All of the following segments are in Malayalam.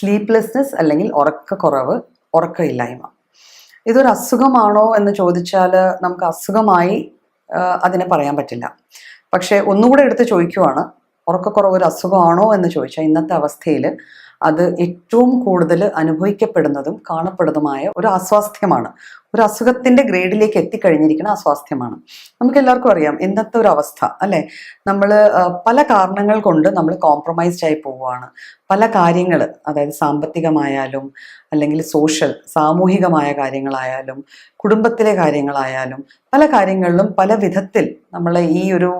സ്ലീപ്ലെസ്നെസ് അല്ലെങ്കിൽ ഉറക്കക്കുറവ് ഉറക്കമില്ലായ്മ. ഇതൊരു അസുഖമാണോ എന്ന് ചോദിച്ചാൽ നമുക്ക് അസുഖമായി അതിനെ പറയാൻ പറ്റില്ല. പക്ഷേ ഒന്നുകൂടെ എടുത്ത് ചോദിക്കുവാണ് ഉറക്കക്കുറവ് ഒരു അസുഖമാണോ എന്ന് ചോദിച്ചാൽ ഇന്നത്തെ അവസ്ഥയിൽ അത് ഏറ്റവും കൂടുതൽ അനുഭവിക്കപ്പെടുന്നതും കാണപ്പെടുന്നതുമായ ഒരു അസ്വാസ്ഥ്യമാണ് ഒരു അസുഖത്തിന്റെ ഗ്രേഡിലേക്ക് എത്തിക്കഴിഞ്ഞിരിക്കുന്ന അസ്വാസ്ഥ്യമാണ് നമുക്ക് എല്ലാവർക്കും അറിയാം ഇന്നത്തെ ഒരു അവസ്ഥ അല്ലെ? നമ്മൾ പല കാരണങ്ങൾ കൊണ്ട് നമ്മൾ കോംപ്രമൈസ്ഡ് ആയി പോവുകയാണ്. പല കാര്യങ്ങൾ അതായത് സാമ്പത്തികമായാലും അല്ലെങ്കിൽ സോഷ്യൽ സാമൂഹികമായ കാര്യങ്ങളായാലും കുടുംബത്തിലെ കാര്യങ്ങളായാലും പല കാര്യങ്ങളിലും പല വിധത്തിൽ നമ്മൾ ഈ ഒരു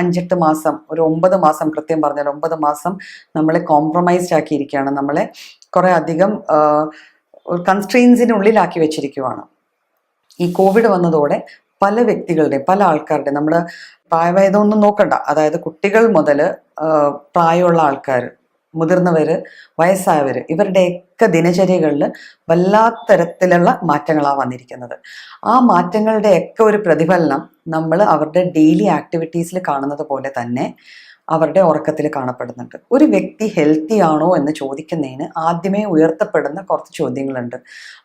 അഞ്ചെട്ട് മാസം ഒരു ഒമ്പത് മാസം കൃത്യം പറഞ്ഞാൽ ഒമ്പത് മാസം നമ്മളെ കോംപ്രമൈസ്ഡ് ആക്കിയിരിക്കുകയാണ്. നമ്മളെ കുറേ അധികം കൺസ്ട്രെയിൻസിനുള്ളിലാക്കി വെച്ചിരിക്കുവാണ്. ഈ കോവിഡ് വന്നതോടെ പല വ്യക്തികളുടെ പല ആൾക്കാരുടെ നമ്മുടെ പ്രായഭേദമൊന്നും നോക്കണ്ട. അതായത് കുട്ടികൾ മുതൽ പ്രായമുള്ള ആൾക്കാർ മുതിർന്നവര് വയസ്സായവർ ഇവരുടെയൊക്കെ ദിനചര്യകളിൽ വല്ലാത്തരത്തിലുള്ള മാറ്റങ്ങളാണ് വന്നിരിക്കുന്നത്. ആ മാറ്റങ്ങളുടെയൊക്കെ ഒരു പ്രതിഫലനം നമ്മൾ അവരുടെ ഡെയിലി ആക്ടിവിറ്റീസിൽ കാണുന്നത് പോലെ തന്നെ അവരുടെ ഉറക്കത്തിൽ കാണപ്പെടുന്നുണ്ട്. ഒരു വ്യക്തി ഹെൽത്തി ആണോ എന്ന് ചോദിക്കുന്നതിന് ആദ്യമേ ഉയർത്തപ്പെടുന്ന കുറച്ച് ചോദ്യങ്ങളുണ്ട്.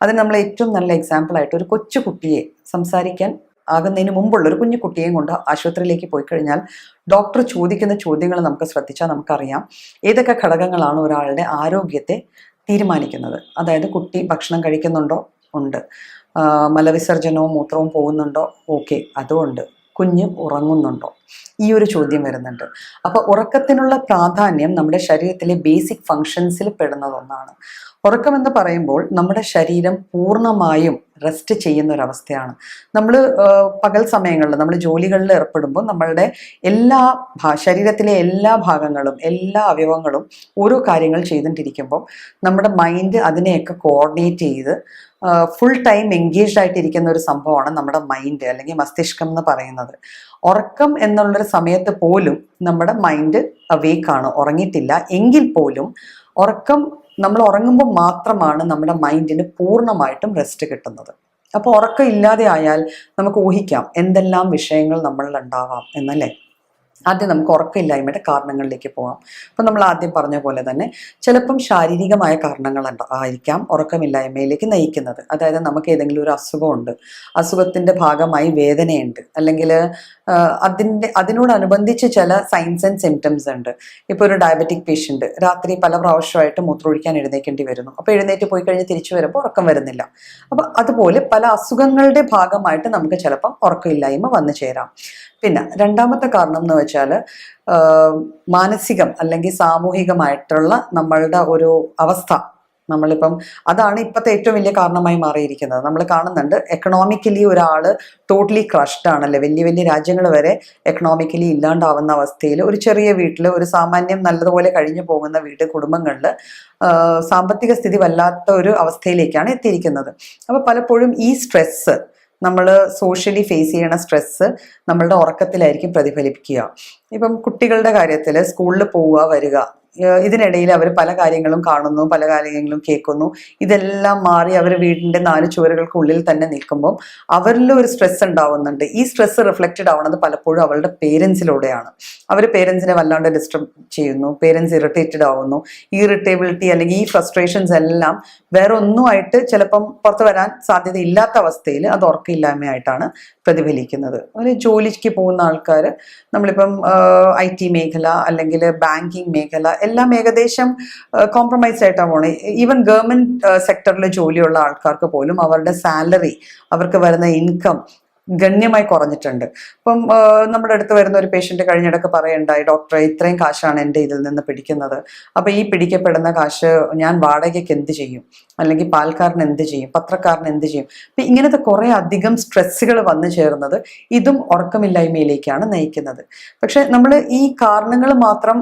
അതിന് നമ്മൾ ഏറ്റവും നല്ല എക്സാമ്പിൾ ആയിട്ട് ഒരു കൊച്ചു കുട്ടിയെ സംസാരിക്കാൻ ആകുന്നതിന് മുമ്പുള്ള ഒരു കുഞ്ഞു കുട്ടിയെയും കൊണ്ട് ആശുപത്രിയിലേക്ക് പോയി കഴിഞ്ഞാൽ ഡോക്ടർ ചോദിക്കുന്ന ചോദ്യങ്ങൾ നമുക്ക് ശ്രദ്ധിച്ചാൽ നമുക്കറിയാം. ഏതൊക്കെ ഘടകങ്ങളാണ് ഒരാളുടെ ആരോഗ്യത്തെ തീരുമാനിക്കുന്നത്? അതായത് കുട്ടി ഭക്ഷണം കഴിക്കുന്നുണ്ടോ? ഉണ്ട്. മലവിസർജനവും മൂത്രവും പോകുന്നുണ്ടോ? ഓക്കെ അതുകൊണ്ട് കുഞ്ഞ് ഉറങ്ങുന്നുണ്ടോ? ഈ ഒരു ചോദ്യം വരുന്നുണ്ട്. അപ്പോൾ ഉറക്കത്തിനുള്ള പ്രാധാന്യം നമ്മുടെ ശരീരത്തിലെ ബേസിക് ഫങ്ഷൻസിൽ പെടുന്നതൊന്നാണ് ഉറക്കം എന്ന് പറയുമ്പോൾ നമ്മുടെ ശരീരം പൂർണമായും റെസ്റ്റ് ചെയ്യുന്ന ഒരു അവസ്ഥയാണ്. നമ്മൾ പകൽ സമയങ്ങളിൽ നമ്മൾ ജോലികളിൽ ഏർപ്പെടുമ്പോൾ നമ്മളുടെ എല്ലാ ശരീരത്തിലെ എല്ലാ ഭാഗങ്ങളും എല്ലാ അവയവങ്ങളും ഓരോ കാര്യങ്ങൾ ചെയ്തുകൊണ്ടിരിക്കുമ്പോൾ നമ്മുടെ മൈൻഡ് അതിനെയൊക്കെ കോർഡിനേറ്റ് ചെയ്ത് ഫുൾ ടൈം എൻഗേജ്ഡ് ആയിട്ടിരിക്കുന്ന ഒരു സംഭവമാണ് നമ്മുടെ മൈൻഡ് അല്ലെങ്കിൽ മസ്തിഷ്കം എന്ന് പറയുന്നത്. ഉറക്കം എന്നുള്ളൊരു സമയത്ത് പോലും നമ്മുടെ മൈൻഡ് അവേക്കാണ് ഉറങ്ങിയിട്ടില്ല. എങ്കിൽ പോലും ഉറക്കം നമ്മൾ ഉറങ്ങുമ്പോൾ മാത്രമാണ് നമ്മുടെ മൈൻഡിന് പൂർണമായിട്ടും റെസ്റ്റ് കിട്ടുന്നത്. അപ്പോൾ ഉറക്കം ഇല്ലാതെ ആയാൽ നമുക്ക് ഊഹിക്കാം എന്തെല്ലാം വിഷയങ്ങൾ നമ്മളിൽ ഉണ്ടാവാം എന്നല്ലേ? ആദ്യം നമുക്ക് ഉറക്കമില്ലായ്മയുടെ കാരണങ്ങളിലേക്ക് പോകാം അപ്പം നമ്മൾ ആദ്യം പറഞ്ഞ പോലെ തന്നെ ചിലപ്പം ശാരീരികമായ കാരണങ്ങളുണ്ട് ആയിരിക്കാം ഉറക്കമില്ലായ്മയിലേക്ക് നയിക്കുന്നത്. അതായത് നമുക്ക് ഏതെങ്കിലും ഒരു അസുഖമുണ്ട് അസുഖത്തിന്റെ ഭാഗമായി വേദനയുണ്ട് അല്ലെങ്കിൽ അതിന്റെ അതിനോടനുബന്ധിച്ച് ചില സൈൻസ് ആൻഡ് സിംറ്റംസ് ഉണ്ട്. ഇപ്പോൾ ഒരു ഡയബറ്റിക് പേഷ്യന്റ് രാത്രി പല പ്രാവശ്യമായിട്ട് മൂത്രമൊഴിക്കാൻ എഴുന്നേക്കേണ്ടി വരുന്നു. അപ്പോൾ എഴുന്നേറ്റ് പോയി കഴിഞ്ഞ് തിരിച്ചു വരുമ്പോൾ ഉറക്കം വരുന്നില്ല. അപ്പോൾ അതുപോലെ പല അസുഖങ്ങളുടെ ഭാഗമായിട്ട് നമുക്ക് ചിലപ്പം ഉറക്കമില്ലായ്മ വന്നു ചേരാം. പിന്നെ രണ്ടാമത്തെ കാരണം എന്ന് വെച്ചാൽ മാനസികം അല്ലെങ്കിൽ സാമൂഹികമായിട്ടുള്ള നമ്മളുടെ ഒരു അവസ്ഥ. നമ്മളിപ്പം അതാണ് ഇപ്പോഴത്തെ ഏറ്റവും വലിയ കാരണമായി മാറിയിരിക്കുന്നത്. നമ്മൾ കാണുന്നുണ്ട് എക്കണോമിക്കലി ഒരാൾ ടോട്ടലി ക്രഷ്ഡ് ആണല്ലേ? വലിയ വലിയ രാജ്യങ്ങൾ വരെ എക്കണോമിക്കലി ഇല്ലാണ്ടാവുന്ന അവസ്ഥയിൽ ഒരു ചെറിയ വീട്ടിൽ ഒരു സാമാന്യം നല്ലതുപോലെ കഴിഞ്ഞു പോകുന്ന വീട് കുടുംബങ്ങളിൽ സാമ്പത്തിക സ്ഥിതി വല്ലാത്ത ഒരു അവസ്ഥയിലേക്കാണ് എത്തിയിരിക്കുന്നത്. അപ്പോൾ പലപ്പോഴും ഈ സ്ട്രെസ്സ് നമ്മൾ സോഷ്യലി ഫേസ് ചെയ്യണ സ്ട്രെസ്സ് നമ്മളുടെ ഉറക്കത്തിലായിരിക്കും പ്രതിഫലിപ്പിക്കുക. ഇപ്പം കുട്ടികളുടെ കാര്യത്തിൽ സ്കൂളിൽ പോവുക വരിക ഇതിനിടയിൽ അവർ പല കാര്യങ്ങളും കാണുന്നു പല കാര്യങ്ങളും കേൾക്കുന്നു. ഇതെല്ലാം മാറി അവർ വീടിന്റെ നാല് ചുവരുകൾക്കുള്ളിൽ തന്നെ നിൽക്കുമ്പോൾ അവരിൽ ഒരു സ്ട്രെസ് ഉണ്ടാവുന്നുണ്ട്. ഈ സ്ട്രെസ് റിഫ്ലക്റ്റഡ് ആവുന്നത് പലപ്പോഴും അവരുടെ പേരൻസിലൂടെയാണ് അവർ പേരൻസിനെ വല്ലാണ്ട് ഡിസ്റ്റർബ് ചെയ്യുന്നു പേരൻസ് ഇറിറ്റേറ്റഡ് ആവുന്നു. ഈ ഇറിറ്റേബിലിറ്റി അല്ലെങ്കിൽ ഈ ഫ്രസ്ട്രേഷൻസ് എല്ലാം വേറെ ഒന്നുമായിട്ട് ചിലപ്പം പുറത്ത് വരാൻ സാധ്യത ഇല്ലാത്ത അവസ്ഥയിൽ അത് ഉറക്കമില്ലായ്മയായിട്ടാണ് പ്രതിഫലിക്കുന്നത്. ഒരു ജോലിക്ക് പോകുന്ന ആൾക്കാർ നമ്മളിപ്പം ഐ ടി മേഖല അല്ലെങ്കിൽ ബാങ്കിങ് മേഖല എല്ലാം ഏകദേശം കോംപ്രമൈസ് ആയിട്ടാണ് പോണേ. ഈവൻ ഗവൺമെന്റ് സെക്ടറിൽ ജോലിയുള്ള ആൾക്കാർക്ക് പോലും അവരുടെ സാലറി അവർക്ക് വരുന്ന ഇൻകം ഗണ്യമായി കുറഞ്ഞിട്ടുണ്ട്. ഇപ്പം നമ്മുടെ അടുത്ത് വരുന്ന ഒരു പേഷ്യന്റ് കഴിഞ്ഞിടക്ക് പറയണ്ടായി ഡോക്ടറെ ഇത്രയും കാശാണ് എന്റെ ഇതിൽ നിന്ന് പിടിക്കുന്നത്. അപ്പോൾ ഈ പിടിക്കപ്പെടുന്ന കാശ് ഞാൻ വാടകയ്ക്ക് എന്ത് ചെയ്യും? അല്ലെങ്കിൽ പാൽക്കാരൻ എന്ത് ചെയ്യും? പത്രക്കാരൻ എന്ത് ചെയ്യും? അപ്പം ഇങ്ങനത്തെ കുറേ അധികം സ്ട്രെസ്സുകൾ വന്നു ചേർന്നത് ഇതും ഉറക്കമില്ലായ്മയിലേക്കാണ് നയിക്കുന്നത്. പക്ഷെ നമ്മൾ ഈ കാരണങ്ങൾ മാത്രം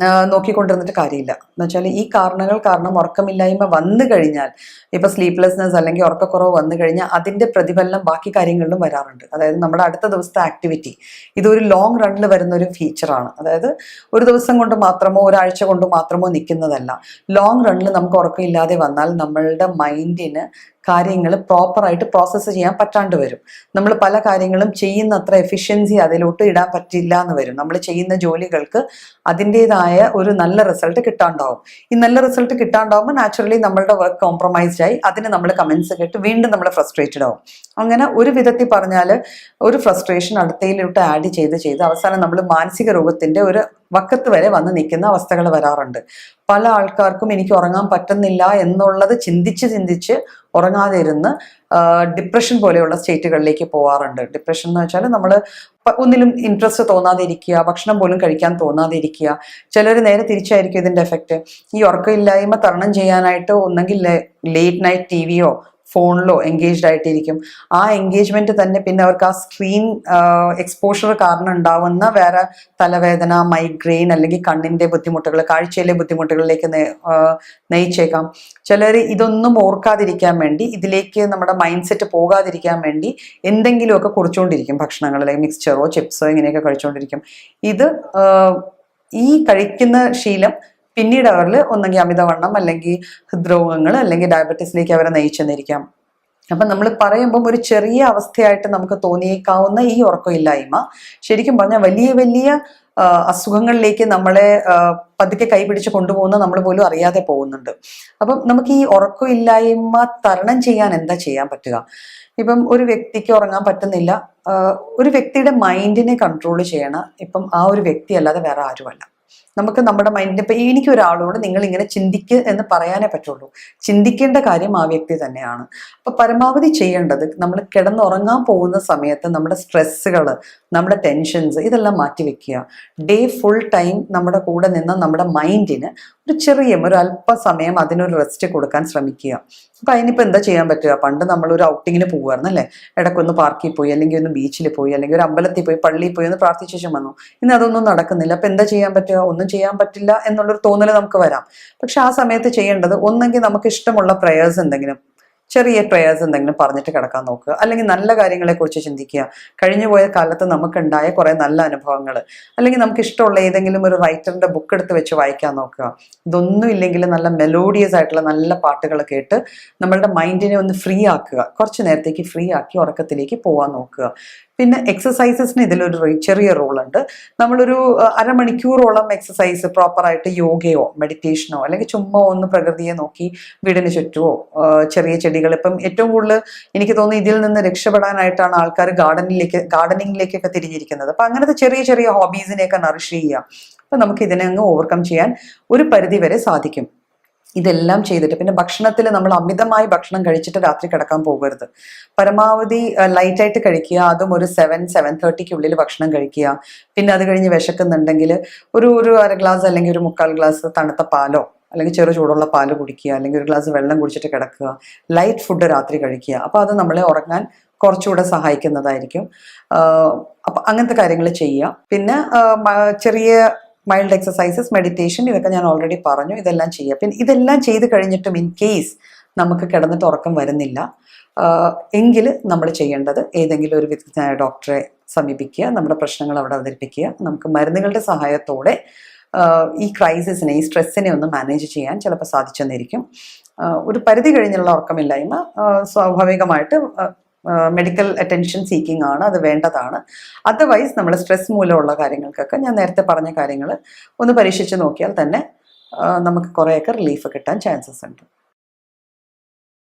നോക്കിക്കൊണ്ടിരുന്നിട്ട് കാര്യമില്ല. എന്നുവെച്ചാൽ ഈ കാരണങ്ങൾ കാരണം ഉറക്കമില്ലായ്മ വന്നു കഴിഞ്ഞാൽ ഇപ്പൊ സ്ലീപ്ലെസ്നെസ് അല്ലെങ്കിൽ ഉറക്കക്കുറവ് വന്നു കഴിഞ്ഞാൽ അതിന്റെ പ്രതിഫലനം ബാക്കി കാര്യങ്ങളിലും വരാറുണ്ട്. അതായത് നമ്മുടെ അടുത്ത ദിവസത്തെ ആക്ടിവിറ്റി ഇതൊരു ലോങ് റണ്ണിൽ വരുന്ന ഒരു ഫീച്ചറാണ് അതായത് ഒരു ദിവസം കൊണ്ട് മാത്രമോ ഒരാഴ്ച കൊണ്ട് മാത്രമോ നിൽക്കുന്നതല്ല. ലോങ് റണ്ണിൽ നമുക്ക് ഉറക്കമില്ലാതെ വന്നാൽ നമ്മളുടെ മൈൻഡിന് കാര്യങ്ങൾ പ്രോപ്പറായിട്ട് പ്രോസസ്സ് ചെയ്യാൻ പറ്റാണ്ട് വരും. നമ്മൾ പല കാര്യങ്ങളും ചെയ്യുന്ന അത്ര എഫിഷ്യൻസി അതിലോട്ട് ഇടാൻ പറ്റില്ല എന്ന് വരും. നമ്മൾ ചെയ്യുന്ന ജോലികൾക്ക് അതിന്റെതായ ഒരു നല്ല റിസൾട്ട് കിട്ടാണ്ടാവും. ഈ നല്ല റിസൾട്ട് കിട്ടാണ്ടാവുമ്പോൾ നാച്ചുറലി നമ്മളുടെ വർക്ക് കോംപ്രമൈസ്ഡ് ആയി അതിന് നമ്മൾ കമൻസ് കേട്ട് വീണ്ടും നമ്മൾ ഫ്രസ്ട്രേറ്റഡ് ആവും. അങ്ങനെ ഒരു വിധത്തിൽ പറഞ്ഞാൽ ഒരു ഫ്രസ്ട്രേഷൻ അടുത്തയിലോട്ട് ആഡ് ചെയ്ത് ചെയ്ത് അവസാനം നമ്മൾ മാനസിക രോഗത്തിന്റെ ഒരു വക്കത്ത് വരെ വന്ന് നിൽക്കുന്ന അവസ്ഥകൾ വരാറുണ്ട്. പല ആൾക്കാർക്കും എനിക്ക് ഉറങ്ങാൻ പറ്റുന്നില്ല എന്നുള്ളത് ചിന്തിച്ച് ചിന്തിച്ച് ഉറങ്ങാതെ ഇരുന്ന് ഡിപ്രഷൻ പോലെയുള്ള സ്റ്റേറ്റുകളിലേക്ക് പോവാറുണ്ട്. ഡിപ്രഷൻ എന്ന് വെച്ചാൽ നമ്മൾ ഒന്നിലും ഇൻട്രസ്റ്റ് തോന്നാതെ ഇരിക്കുക ഭക്ഷണം പോലും കഴിക്കാൻ തോന്നാതെ ഇരിക്കുക ചിലർ നേരെ തിരിച്ചായിരിക്കും ഇതിന്റെ എഫക്റ്റ് ഈ ഉറക്കമില്ലായ്മ തരണം ചെയ്യാനായിട്ട് ഒന്നെങ്കിൽ ലേറ്റ് നൈറ്റ് ടി വിയോ ഫോണിലോ എൻഗേജ്ഡ് ആയിട്ടിരിക്കും. ആ എൻഗേജ്മെന്റ് തന്നെ പിന്നെ അവർക്ക് ആ സ്ക്രീൻ എക്സ്പോഷർ കാരണം ഉണ്ടാവുന്ന വേറെ തലവേദന മൈഗ്രെയിൻ അല്ലെങ്കിൽ കണ്ണിന്റെ ബുദ്ധിമുട്ടുകൾ കാഴ്ചയിലെ ബുദ്ധിമുട്ടുകളിലേക്ക് നയിച്ചേക്കാം. ചിലർ ഇതൊന്നും ഓർക്കാതിരിക്കാൻ വേണ്ടി ഇതിലേക്ക് നമ്മുടെ മൈൻഡ് സെറ്റ് പോകാതിരിക്കാൻ വേണ്ടി എന്തെങ്കിലുമൊക്കെ കുറിച്ചുകൊണ്ടിരിക്കും ഭക്ഷണങ്ങൾ അല്ലെങ്കിൽ മിക്സ്ചറോ ചിപ്സോ ഇങ്ങനെയൊക്കെ കഴിച്ചുകൊണ്ടിരിക്കും. ഇത് ഈ കഴിക്കുന്ന ശീലം പിന്നീട് അവരിൽ ഒന്നെങ്കിൽ അമിതവണ്ണം അല്ലെങ്കിൽ ഹൃദ്രോഗങ്ങൾ അല്ലെങ്കിൽ ഡയബറ്റീസിലേക്ക് അവരെ നയിച്ചെന്നിരിക്കാം. അപ്പം നമ്മൾ പറയുമ്പം ഒരു ചെറിയ അവസ്ഥയായിട്ട് നമുക്ക് തോന്നിയേക്കാവുന്ന ഈ ഉറക്കമില്ലായ്മ ശരിക്കും പറഞ്ഞാൽ വലിയ വലിയ അസുഖങ്ങളിലേക്ക് നമ്മളെ പതുക്കെ കൈപിടിച്ച് കൊണ്ടുപോകുന്ന നമ്മൾ പോലും അറിയാതെ പോകുന്നുണ്ട്. അപ്പം നമുക്ക് ഈ ഉറക്കമില്ലായ്മ തരണം ചെയ്യാൻ എന്താ ചെയ്യാൻ പറ്റുക? ഇപ്പം ഒരു വ്യക്തിക്ക് ഉറങ്ങാൻ പറ്റുന്നില്ല ഒരു വ്യക്തിയുടെ മൈൻഡിനെ കൺട്രോൾ ചെയ്യണം. ഇപ്പം ആ ഒരു വ്യക്തി അല്ലാതെ വേറെ ആരുമല്ല. നമുക്ക് നമ്മുടെ മൈൻഡിന് ഇപ്പം എനിക്ക് ഒരാളോട് നിങ്ങൾ ഇങ്ങനെ ചിന്തിക്ക് എന്ന് പറയാനേ പറ്റുള്ളൂ. ചിന്തിക്കേണ്ട കാര്യം ആ വ്യക്തി തന്നെയാണ്. അപ്പൊ പരമാവധി ചെയ്യേണ്ടത് നമ്മൾ കിടന്നുറങ്ങാൻ പോകുന്ന സമയത്ത് നമ്മുടെ സ്ട്രെസ്സുകൾ നമ്മുടെ ടെൻഷൻസ് ഇതെല്ലാം മാറ്റി വെക്കുക. ഡേ ഫുൾ ടൈം നമ്മുടെ കൂടെ നിന്ന് നമ്മുടെ മൈൻഡിന് ഒരു ചെറിയ ഒരു അല്പസമയം അതിനൊരു റെസ്റ്റ് കൊടുക്കാൻ ശ്രമിക്കുക. അപ്പൊ അതിനിപ്പോൾ എന്താ ചെയ്യാൻ പറ്റുക? പണ്ട് നമ്മൾ ഒരു ഔട്ടിങ്ങിന് പോകുമായിരുന്നു അല്ലേ? ഇടയ്ക്കൊന്ന് പാർക്കിൽ പോയി അല്ലെങ്കിൽ ഒന്ന് ബീച്ചിൽ പോയി അല്ലെങ്കിൽ ഒരു അമ്പലത്തിൽ പോയി പള്ളിയിൽ പോയി ഒന്ന് പ്രാർത്ഥിച്ച ശേഷം വന്നു. ഇന്ന് അതൊന്നും നടക്കുന്നില്ല. അപ്പൊ എന്താ ചെയ്യാൻ പറ്റുക? ഒന്നും ചെയ്യാൻ പറ്റില്ല എന്നുള്ളൊരു തോന്നൽ നമുക്ക് വരാം. പക്ഷെ ആ സമയത്ത് ചെയ്യേണ്ടത് ഒന്നെങ്കിൽ നമുക്ക് ഇഷ്ടമുള്ള പ്രയേഴ്സ് എന്തെങ്കിലും ചെറിയ പ്രയേഴ്സ് എന്തെങ്കിലും പറഞ്ഞിട്ട് കിടക്കാൻ നോക്കുക. അല്ലെങ്കിൽ നല്ല കാര്യങ്ങളെക്കുറിച്ച് ചിന്തിക്കുക. കഴിഞ്ഞു പോയ കാലത്ത് നമുക്കുണ്ടായ കുറേ നല്ല അനുഭവങ്ങൾ അല്ലെങ്കിൽ നമുക്ക് ഇഷ്ടമുള്ള ഏതെങ്കിലും ഒരു റൈറ്ററിന്റെ ബുക്ക് എടുത്ത് വെച്ച് വായിക്കാൻ നോക്കുക. ഇതൊന്നും ഇല്ലെങ്കിൽ നല്ല മെലോഡിയസ് ആയിട്ടുള്ള നല്ല പാട്ടുകൾ കേട്ട് നമ്മളുടെ മൈൻഡിനെ ഒന്ന് ഫ്രീ ആക്കുക. കുറച്ച് നേരത്തേക്ക് ഫ്രീ ആക്കി ഉറക്കത്തിലേക്ക് പോകാൻ നോക്കുക. പിന്നെ എക്സസൈസസിന് ഇതിലൊരു ചെറിയ റോളുണ്ട്. നമ്മളൊരു അരമണിക്കൂറോളം എക്സസൈസ് പ്രോപ്പറായിട്ട് യോഗയോ മെഡിറ്റേഷനോ അല്ലെങ്കിൽ ചുമ്മാ ഒന്ന് പ്രകൃതിയെ നോക്കി വീടിന് ചുറ്റുമോ ചെറിയ ചെടികൾ. ഇപ്പം ഏറ്റവും കൂടുതൽ എനിക്ക് തോന്നുന്നു ഇതിൽ നിന്ന് രക്ഷപ്പെടാനായിട്ടാണ് ആൾക്കാർ ഗാർഡനിലേക്ക് ഗാർഡനിങ്ങിലേക്കൊക്കെ തിരിഞ്ഞിരിക്കുന്നത്. അപ്പം അങ്ങനത്തെ ചെറിയ ചെറിയ ഹോബീസിനെയൊക്കെ നറിഷ് ചെയ്യുക. അപ്പം നമുക്ക് ഇതിനെ അങ്ങ് ഓവർകം ചെയ്യാൻ ഒരു പരിധി വരെ സാധിക്കും. ഇതെല്ലാം ചെയ്തിട്ട് പിന്നെ ഭക്ഷണത്തിൽ നമ്മൾ അമിതമായി ഭക്ഷണം കഴിച്ചിട്ട് രാത്രി കിടക്കാൻ പോകരുത്. പരമാവധി ലൈറ്റായിട്ട് കഴിക്കുക അതും ഒരു സെവൻ സെവൻ തേർട്ടിക്കുള്ളിൽ ഭക്ഷണം കഴിക്കുക. പിന്നെ അത് കഴിഞ്ഞ് വിശക്കുന്നുണ്ടെങ്കിൽ ഒരു ഒരു അര ഗ്ലാസ് അല്ലെങ്കിൽ ഒരു മുക്കാൽ ഗ്ലാസ് തണുത്ത പാലോ അല്ലെങ്കിൽ ചെറു ചൂടുള്ള പാൽ കുടിക്കുക അല്ലെങ്കിൽ ഒരു ഗ്ലാസ് വെള്ളം കുടിച്ചിട്ട് കിടക്കുക. ലൈറ്റ് ഫുഡ് രാത്രി കഴിക്കുക. അപ്പോൾ അത് നമ്മളെ ഉറങ്ങാൻ കുറച്ചുകൂടെ സഹായിക്കുന്നതായിരിക്കും. അപ്പം അങ്ങനത്തെ കാര്യങ്ങൾ ചെയ്യുക. പിന്നെ ചെറിയ മൈൽഡ് എക്സസൈസസ് മെഡിറ്റേഷൻ ഇതൊക്കെ ഞാൻ ഓൾറെഡി പറഞ്ഞു. ഇതെല്ലാം ചെയ്യുക പിന്നെ ഇതെല്ലാം ചെയ്ത് കഴിഞ്ഞിട്ടും ഇൻ കേസ് നമുക്ക് കിടന്നിട്ട് ഉറക്കം വരുന്നില്ല എങ്കിൽ നമ്മൾ ചെയ്യേണ്ടത് ഏതെങ്കിലും ഒരു വിദഗ്ധനായ ഡോക്ടറെ സമീപിക്കുക നമ്മുടെ പ്രശ്നങ്ങൾ അവിടെ അവതരിപ്പിക്കുക. നമുക്ക് മരുന്നുകളുടെ സഹായത്തോടെ ഈ ക്രൈസിസിനെ ഈ സ്ട്രെസ്സിനെ ഒന്ന് മാനേജ് ചെയ്യാൻ ചിലപ്പോൾ സാധിച്ചെന്നിരിക്കും. ഒരു പരിധി കഴിഞ്ഞുള്ള ഉറക്കമില്ലായ്മ സ്വാഭാവികമായിട്ട് മെഡിക്കൽ അറ്റൻഷൻ സീക്കിംഗ് ആണ് അത് വേണ്ടതാണ്. അതർവൈസ് നമ്മൾ സ്ട്രെസ് മൂലമുള്ള കാര്യങ്ങൾക്കൊക്കെ ഞാൻ നേരത്തെ പറഞ്ഞ കാര്യങ്ങൾ ഒന്ന് പരീക്ഷിച്ച് നോക്കിയാൽ തന്നെ നമുക്ക് കുറേയൊക്കെ റിലീഫ് കിട്ടാൻ ചാൻസസ് ഉണ്ട്.